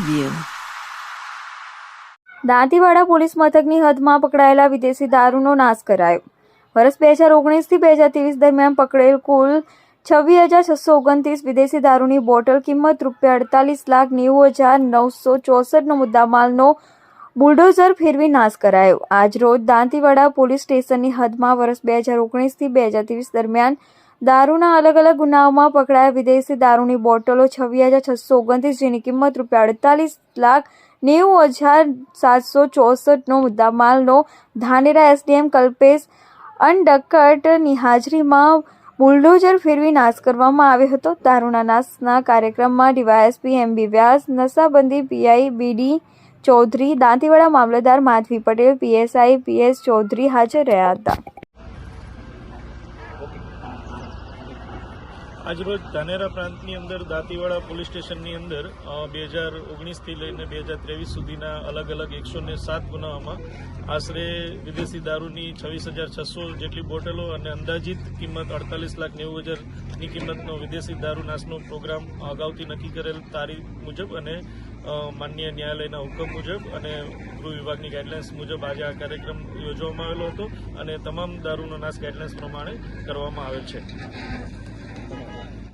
Review Dantiwada police મથકની હદમાં પકડાયેલા વિદેશી દારૂનો નાશ કરાયો. વર્ષ બે હજાર ઓગણીસથી બે હજાર ત્રેવીસ દરમિયાન પકડેલ કુલ છવ્વીસ હજાર છસો ઓગણત્રીસ વિદેશી દારૂની બોટલ કિંમત રૂપિયા અડતાલીસ લાખ નેવું હજાર નવસો ચોસઠનો મુદ્દામાલનો બુલડોઝર ફેરવી નાશ કરાયો. આજ રોજ દાંતીવાડા પોલીસ સ્ટેશનની હદમાં વર્ષ બે હજાર ઓગણીસથી બે હજાર ત્રેવીસ દરમિયાન દારૂના અલગ અલગ ગુનાઓમાં પકડાયા વિદેશી દારૂની બોટલો છવ્વીસ હજાર છસો ઓગણત્રીસ જેની કિંમત રૂપિયા અડતાલીસ લાખ નેવું હજાર સાતસો ચોસઠનો મુદ્દામાલનો ધાનેરા એસડીએમ કલ્પેશ અનડકટની હાજરીમાં બુલડોઝર ફેરવી નાશ કરવામાં આવ્યો હતો. દારૂના નાશના કાર્યક્રમમાં ડીવાયએસપી એમબી વ્યાસ, નશાબંધી પીઆઈ બીડી ચૌધરી, દાંતીવાડા મામલતદાર માધવી પટેલ, પીએસઆઈ પીએસ ચૌધરી હાજર રહ્યા હતા. આજરોજ ધાનેરા પ્રાંતની અંદર દાંતીવાડા પોલીસ સ્ટેશનની અંદર બે હજાર ઓગણીસથી લઈને બે હજાર ત્રેવીસ સુધીના અલગ અલગ એકસો ને સાત ગુનાઓમાં આશરે વિદેશી દારૂની છવ્વીસ હજાર છસો જેટલી બોટલો અને અંદાજિત કિંમત અડતાલીસ લાખ નેવું હજારની કિંમતનો વિદેશી દારૂ નાશનો પ્રોગ્રામ અગાઉથી નક્કી કરેલ તારીખ મુજબ અને માનનીય ન્યાયાલયના હુકમ મુજબ અને ગૃહ વિભાગની ગાઈડલાઇન્સ મુજબ આજે આ કાર્યક્રમ યોજવામાં આવેલો હતો અને તમામ દારૂનો નાશ ગાઈડલાઇન્સ પ્રમાણે કરવામાં આવેલ છે.